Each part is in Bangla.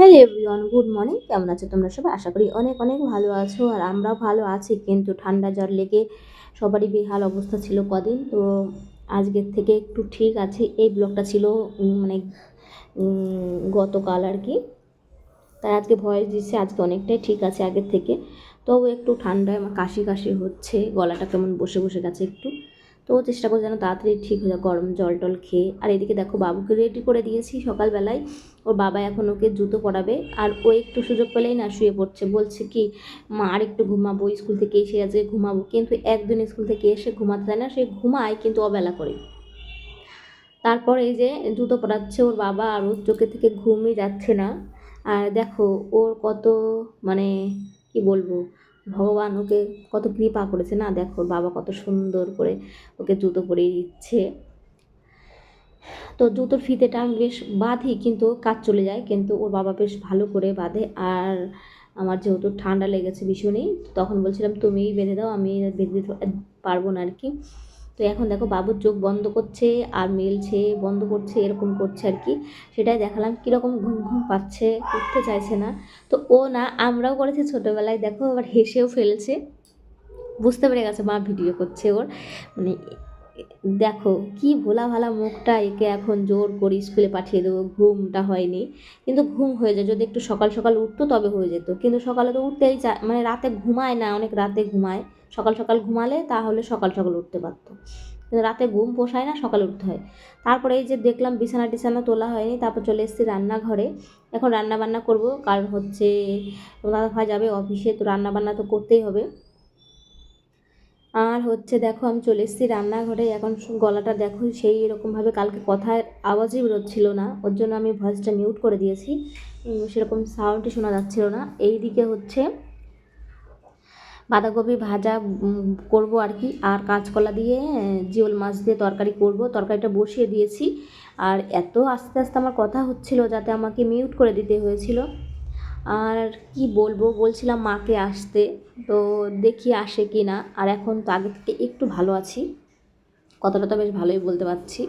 হ্যালো এভরিওয়ান গুড মর্নিং কেমন আছো তোমরা সবাই? আশা করি অনেক অনেক ভালো আছো আর আমরাও ভালো আছি। কিন্তু ঠান্ডা জ্বর লেগে সবারই বেহাল অবস্থা ছিল কদিন। তো আজকের থেকে একটু ঠিক আছে। এই ব্লগটা ছিল মানে গতকাল আর কি। তাই আজকে ভয়েস দিচ্ছে, আজকে অনেকটাই ঠিক আছে আগের থেকে। তবু একটু ঠান্ডায় কাশি কাশি হচ্ছে, গলাটা কেমন বসে বসে গেছে একটু। তো চেষ্টা করে যেন তাড়াতাড়ি ঠিক হয়ে যায় গরম জল টল খেয়ে। আর এদিকে দেখো বাবুকে রেডি করে দিয়েছি সকালবেলায়। ওর বাবা এখন ওকে জুতো পরাবে। আর ও একটু সুযোগ পেলেই না শুয়ে পড়ছে। বলছে কি, মা আর একটু ঘুমাবো, স্কুল থেকে এসে আজকে ঘুমাবো। কিন্তু একদিন স্কুল থেকে এসে ঘুমাতে চায় না, সে ঘুমায় কিন্তু অবেলা করে। তারপর এই যে জুতো পরাচ্ছে ওর বাবা আর ওর চোখে থেকে ঘুমই যাচ্ছে না। আর দেখো ওর কত মানে কি বলব ভগবান ওকে কত কৃপা করেছে না? দেখো বাবা কত সুন্দর করে ওকে জুতো পরিয়ে দিচ্ছে। তো জুতোর ফিতেটা আমি বেশ বাঁধি, কিন্তু কাজ চলে যায়। কিন্তু ওর বাবা বেশ ভালো করে বাঁধে। আর আমার যেহেতু ঠান্ডা লেগেছে ভীষণই তখন বলছিলাম, তুমিই বেঁধে দাও, আমি বেঁধে দিতে পারব না আর কি তো এখন দেখো বাবুর চোখ বন্ধ করছে আর মেলছে, বন্ধ করছে, এরকম করছে আর কি। সেটাই দেখালাম, কীরকম ঘুম ঘুম পাচ্ছে, উঠতে চাইছে না। তো ও না, আমরাও করেছি ছোটোবেলায়, দেখো আবার হেসেও ফেলছে। বুঝতে পেরে গেছে মা ভিডিও করছে ওর। মানে দেখো, কি ভোলা ভালা মুখটা একে এখন জোর করে স্কুলে পাঠিয়ে দেবো, ঘুমটা হয়নি। কিন্তু ঘুম হয়ে যায়, যদি একটু সকাল সকাল উঠতো তবে হয়ে যেত। কিন্তু সকালে তো উঠতেই চা মানে রাতে ঘুমায় না, অনেক রাতে ঘুমায়। সকাল সকাল ঘুমালে তাহলে সকাল সকাল উঠতে পারতো। কিন্তু রাতে ঘুম পোষায় না, সকালে উঠতে হয়। তারপরে এই যে দেখলাম বিছানা টিছানা তোলা হয়নি, তারপর চলে এসেছি রান্নাঘরে। এখন রান্না বান্না করব, কারণ হচ্ছে দাদা ভাই যাবে অফিসে, তো রান্না বান্না তো করতেই হবে। আর হচ্ছে দেখো আমি চলে এসেছি রান্নাঘরে, এখন গলাটা দেখো সেই এরকমভাবে কালকে কথার আওয়াজই বেরোচ্ছিল না, ওর জন্য আমি ভয়েসটা মিউট করে দিয়েছি। সেরকম সাউন্ডই শোনা যাচ্ছিল না। এই দিকে হচ্ছে বাঁধাকপি ভাজা করব আর কি। আর কাঁচকলা দিয়ে, জিওল মাছ দিয়ে তরকারি করব। তরকারিটা বসিয়ে দিয়েছি। আর এত আস্তে আস্তে আমার কথা হচ্ছিল যাতে আমাকে মিউট করে দিতে হয়েছিল। আর কি বলব, বলছিলাম মাকে আসতে, তো দেখি আসে কি না। আর এখন তো আগে থেকে একটু ভালো আছি। কথাটা তো বেশ ভালোই বলতে পারছি।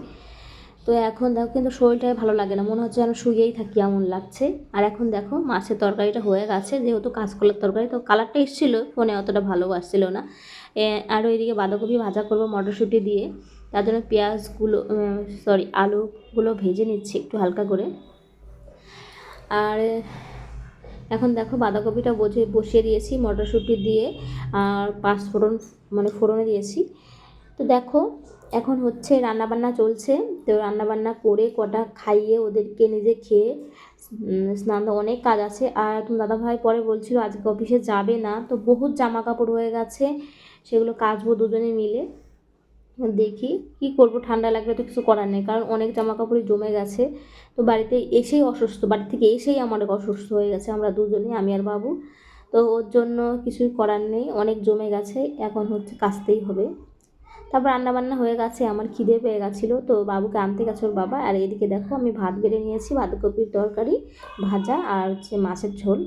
তো এখন দেখো কিন্তু শরীরটাই ভালো লাগে না, মনে হচ্ছে যেন শুয়েই থাকি এমন লাগছে। আর এখন দেখো মাছের তরকারিটা হয়ে গেছে, যেহেতু কাঁচকলার তরকারি, তো কালারটা এসেছিল, ফোনে অতটা ভালো আসছিল না। আর ওইদিকে বাঁধাকপি ভাজা করব মটরশুঁটি দিয়ে। তার জন্য পেঁয়াজগুলো সরি আলুগুলো ভেজে নিচ্ছি একটু হালকা করে। আর এখন দেখো বাঁধাকপিটা বোঝে, বসিয়ে দিয়েছি মটরশুঁটি দিয়ে আর পাঁচফোড়ন মানে ফোড়নে দিয়েছি। তো দেখো, এখন হচ্ছে রান্নাবান্না চলছে। তো রান্নাবান্না করে কটা খাইয়ে ওদেরকে নিজে খেয়ে স্নান, অনেক কাজ আছে। আর তুমি দাদাভাই পরে বলছিল, আজকে অফিসে যাবে না। তো বহুত জামা কাপড় হয়ে গেছে, সেগুলো কাচবো দুজনে মিলে। দেখি কি করব, ঠান্ডা লাগলে তো কিছু করার নেই, কারণ অনেক জামা কাপড়ই জমে গেছে। তো বাড়িতে এসেই অসুস্থ, বাড়ি থেকে এসেই আমার অসুস্থ হয়ে গেছে, আমরা দুজনেই আমি আর বাবু। তো ওর জন্য কিছুই করার নেই, অনেক জমে গেছে, এখন হচ্ছে কাচতেই হবে। তারপর রান্নাবান্না হয়ে গেছে, আমার খিদে পেয়ে গেছিল, তো বাবুকে আনতে গেছে ওর বাবা। আর এদিকে দেখো, আমি ভাত বেড়ে নিয়েছি বাঁধাকপির তরকারি, ভাজা আর হচ্ছে মাছের ঝোল।